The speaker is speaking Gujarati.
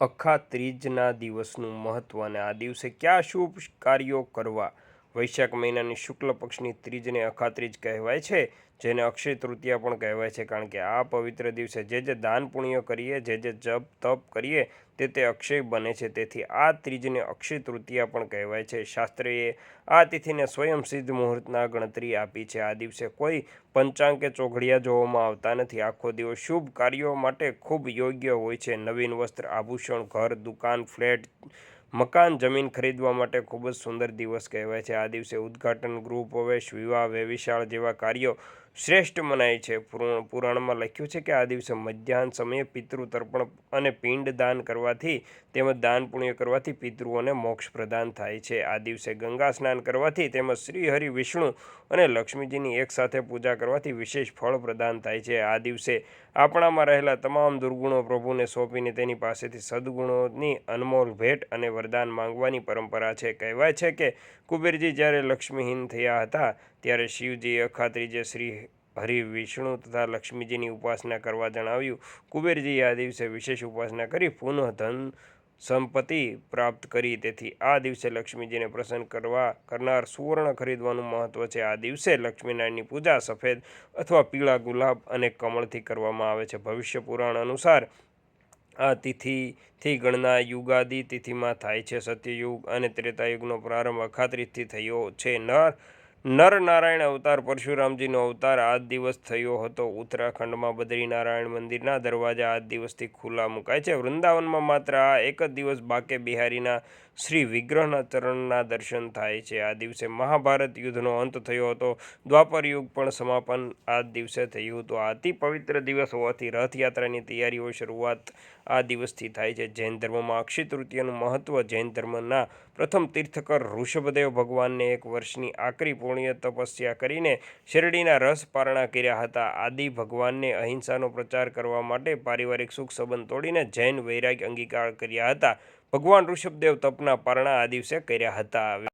અખા ત્રીજના દિવસનું મહત્ત્વ અને આ દિવસે કયા શુભ કાર્યો કરવા વૈશાખ મહિનાની શુક્લ પક્ષની ત્રીજને અખાત્રીજ કહેવાય છે, જેને અક્ષય તૃતીયા પણ કહેવાય છે. કારણ કે આ પવિત્ર દિવસે જે જે દાન પુણ્ય કરીએ, જે જે જપ તપ કરીએ, તે તે અક્ષય બને છે. તેથી આ ત્રીજને અક્ષય તૃતીયા પણ કહેવાય છે. શાસ્ત્રીએ આ તિથિને સ્વયં સિદ્ધ મુહૂર્તના ગણતરી આપી છે. આ દિવસે કોઈ પંચાંગ કે ચોઘડિયા જોવામાં આવતા નથી. આખો દિવસ શુભ કાર્યો માટે ખૂબ યોગ્ય હોય છે. નવીન વસ્ત્ર, આભૂષણ, ઘર, દુકાન, ફ્લેટ મકાન જમીન ખરીદવા માટે ખૂબ જ સુંદર દિવસ કહેવાય છે. આ દિવસે ઉદ્ઘાટન ગૃહ પ્રવેશ વિવાહ વેવિશાળ જેવા કાર્યો શ્રેષ્ઠ મનાય છે. પુરાણ પુરાણમાં લખ્યું છે કે આ દિવસે મધ્યાહન સમયે પિતૃ તર્પણ અને પિંડ દાન કરવાથી, તેમજ દાન પુણ્ય કરવાથી પિતૃઓને મોક્ષ પ્રદાન થાય છે. આ દિવસે ગંગા સ્નાન કરવાથી તેમજ શ્રી હરિ વિષ્ણુ અને લક્ષ્મીજીની એકસાથે પૂજા કરવાથી વિશેષ ફળ પ્રદાન થાય છે. આ દિવસે આપણામાં રહેલા તમામ દુર્ગુણો પ્રભુને સોંપીને તેની પાસેથી સદગુણોની અનમોલ ભેટ અને વરદાન માંગવાની પરંપરા છે. કહેવાય છે કે કુબેરજી જ્યારે લક્ષ્મીહીન થયા હતા, ત્યારે શિવજી અખાત્રીજે શ્રી હરિ વિષ્ણુ તથા લક્ષ્મીજીની ઉપાસના કરવા જણાવ્યું. કુબેરજીએ આ દિવસે વિશેષ ઉપાસના કરી પુનઃ ધન સંપત્તિ પ્રાપ્ત કરી. તેથી આ દિવસે લક્ષ્મીજીને પ્રસન્ન કરવા કરનાર સુવર્ણ ખરીદવાનું મહત્ત્વ છે. આ દિવસે લક્ષ્મીનારાયણની પૂજા સફેદ અથવા પીળા ગુલાબ અને કમળથી કરવામાં આવે છે. ભવિષ્ય પુરાણ અનુસાર આ તિથિથી ગણના યુગાદી તિથિમાં થાય છે. સત્યયુગ અને ત્રેતાયુગનો પ્રારંભ અખાત્રીજથી થયો છે. નર નર નારાયણ અવતાર, પરશુરામજીનો અવતાર આ દિવસ થયો હતો. ઉત્તરાખંડમાં બદ્રીનારાયણ મંદિરના દરવાજા આ દિવસથી ખુલ્લા મુકાય છે. વૃંદાવનમાં માત્ર આ એક જ દિવસ બાકે બિહારીના શ્રી વિગ્રહના ચરણના દર્શન થાય છે. આ દિવસે મહાભારત યુદ્ધનો અંત થયો હતો. દ્વાપર યુગ પણ સમાપન આ દિવસે થયું હતું. આ અતિ પવિત્ર દિવસ હોવાથી રથયાત્રાની તૈયારીઓ શરૂઆત આ દિવસથી થાય છે. જૈન ધર્મમાં અક્ષય તૃતીયાનું મહત્ત્વ જૈન ધર્મના પ્રથમ તીર્થકર ઋષભદેવ ભગવાનને એક વર્ષની આકરી પુણ્ય તપસ્યા કરીને શેરડીના રસ પારણા કર્યા હતા. આદિ ભગવાનને અહિંસાનો પ્રચાર કરવા માટે પારિવારિક સુખ સંબંધ તોડીને જૈન વૈરાગ્ય અંગીકાર કર્યા હતા. ભગવાન ઋષભદેવ તપના પરણા આ દિવસે કર્યા હતા.